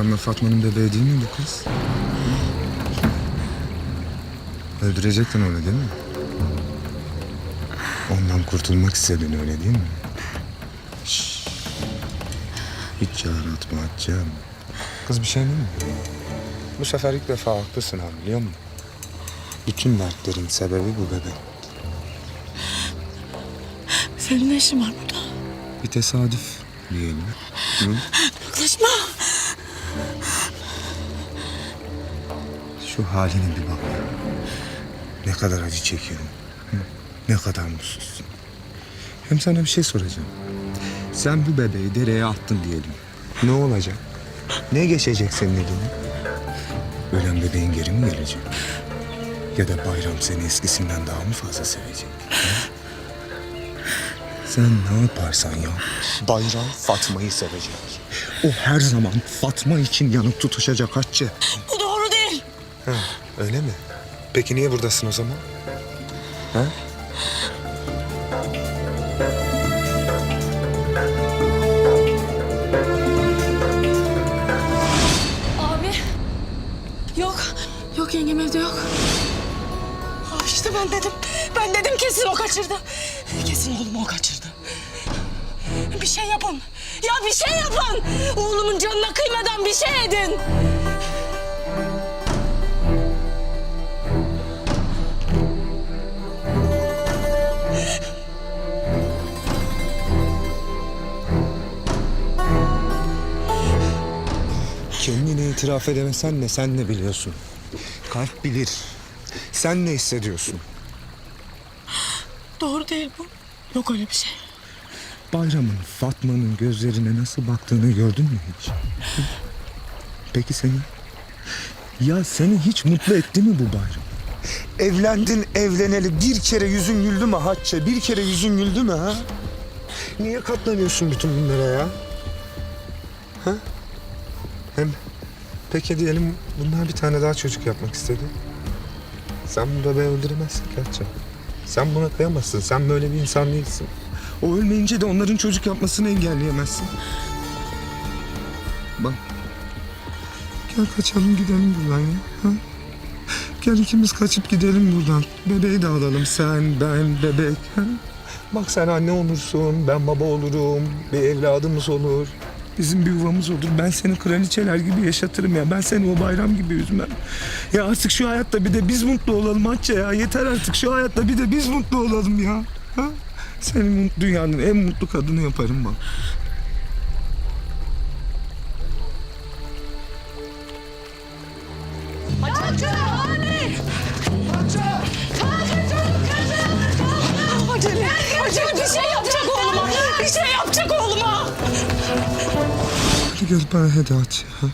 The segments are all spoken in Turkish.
Bayram'la Fatma'nın bebeği değil mi bu kız? Öldürecektin onu değil mi? Ondan kurtulmak istedin öyle değil mi? Şşş. Hiç çağır atma atacağım. Kız bir şey değil mi? Bu sefer ilk defa haklısın abi biliyor musun? Bütün dertlerin sebebi bu bebek. Senin ne işin var burada? Bir tesadüf diyelim. Hı? Şu haline bir bak. Ne kadar acı çekiyorum. Ne kadar mutsuzsun. Hem sana bir şey soracağım. Sen bu bebeği dereye attın diyelim. Ne olacak? Ne geçecek senin eline? Ölen bebeğin geri mi gelecek? Ya da bayram seni eskisinden daha mı fazla sevecek? hı? Sen ne yaparsan yap. Bayram Fatma'yı sevecek. O her zaman Fatma için yanıp tutuşacak Hatice. Ha, öyle mi? Peki niye buradasın o zaman? Ha? Abi. Yok. Yok yengem evde yok. Ah işte ben dedim. Ben dedim kesin o kaçırdı. Kesin oğlumu o kaçırdı. Bir şey yapın. Ya bir şey yapın. Oğlumun canına kıymadan bir şey edin. Kendini itiraf edemesen ne sen ne biliyorsun? Kalp bilir. Sen ne hissediyorsun? Doğru değil bu. Yok öyle bir şey. Bayram'ın Fatma'nın gözlerine nasıl baktığını gördün mü hiç? Peki seni? Ya seni hiç mutlu etti mi bu bayram? Evlendin evleneli bir kere yüzün güldü mü Hatice? Bir kere yüzün güldü mü ha? Niye katlanıyorsun bütün bunlara ya? Ha? Hem peki diyelim bunlar bir tane daha çocuk yapmak istedi. Sen bu bebeği öldüremezsin Hatice. Sen buna kıyamazsın. Sen böyle bir insan değilsin. O ölmeyince de onların çocuk yapmasını engelleyemezsin. Bak. Gel kaçalım gidelim buradan ya. Ha? Gel ikimiz kaçıp gidelim buradan. Bebeği de alalım sen, ben, bebek. Ha? Bak sen anne olursun, ben baba olurum, bir evladımız olur. Bizim bir yuvamız olur. Ben seni kraliçeler gibi yaşatırım ya. Ben seni o bayram gibi üzmem. Ya artık şu hayatta bir de biz mutlu olalım Hatice ya. Yeter artık şu hayatta bir de biz mutlu olalım ya. Ha? Seni mut- dünyanın en mutlu kadını yaparım bak. Gel bana hede aç ya.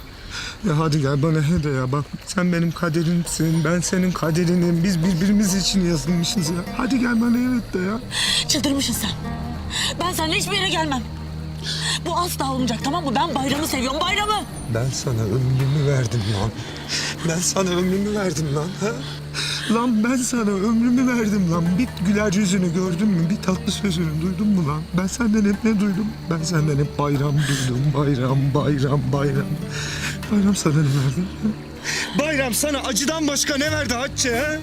Ya hadi gel bana hede ya. Bak sen benim kaderimsin. Ben senin kaderinim. Biz birbirimiz için yazılmışız ya. Hadi gel bana evet de ya. Çıldırmışsın sen. Ben seninle hiçbir yere gelmem. Bu asla olmayacak tamam mı? Ben bayramı seviyorum bayramı. Ben sana ömrümü verdim lan. Ben sana ömrümü verdim lan. Ha? Lan ben sana ömrümü verdim lan. Bir güler yüzünü gördün mü? Bir tatlı sözünü duydun mu lan? Ben senden hep ne duydum? Ben senden hep bayram duydum. Bayram, bayram, bayram. Bayram sana ne verdi? Bayram sana acıdan başka ne verdi Hatice ha?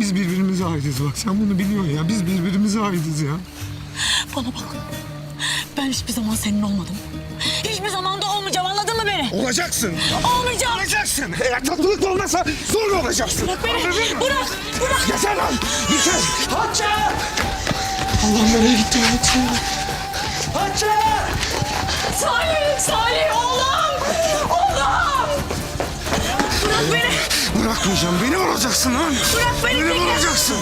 Biz birbirimize aitiz bak sen bunu biliyorsun ya. Biz birbirimize aitiz ya. Bana bak. Ben hiçbir zaman senin olmadım. Hiçbir zaman da olmayacağım anladın beni? Olacaksın. Olmayacağım. Olacaksın. Eğer tatlılık olmazsa zorla olacaksın. Bırak beni. Bırak. Bırak. Yeter lan. Yeter. Hatice! Allah'ım nereye gitti Hatice? Hatice. Salih! Salih oğlum! Oğlum! Bırak beni! Bırakmayacağım. Beni vuracaksın lan. Bırak beni! Beni vuracaksın.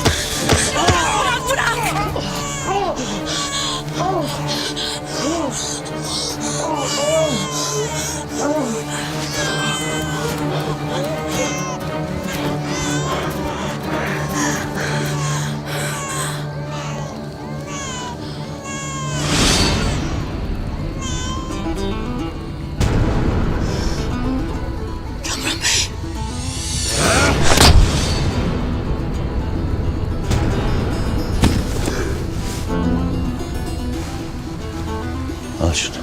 şunu.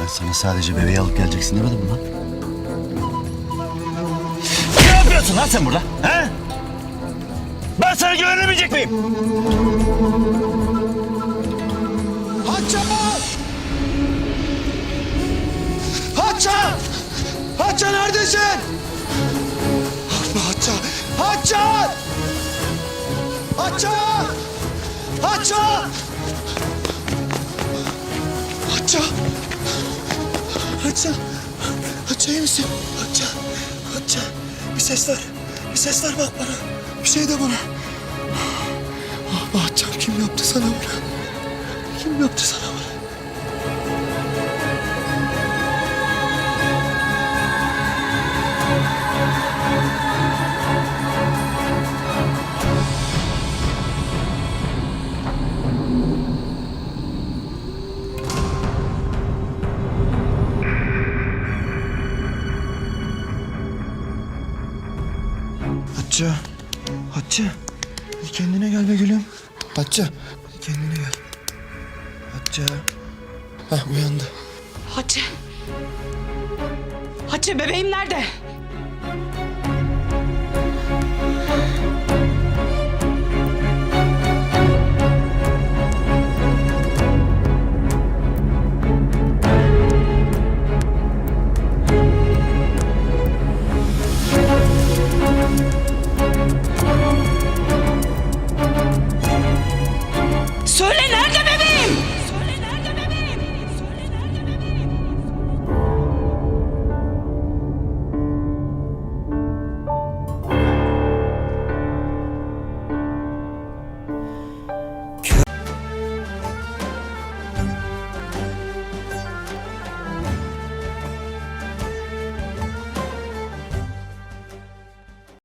Ben sana sadece bebeği alıp geleceksin demedim mi lan? Ne yapıyorsun lan sen burada? He? Ben sana güvenemeyecek miyim? Haçan! Haçan! Haçan! Haçan! Haçan iyi misin? Haçan! Haçan! Bir ses ver. Bir ses ver bak bana. Bir şey de bana. Ah Haçan kim yaptı sana bunu? Kim yaptı sana bunu? Hatice. Hatice. Bir kendine gel be gülüm. Hatice. bir Kendine gel. Hatice. Hah uyandı. Hatice. Hatice bebeğim nerede?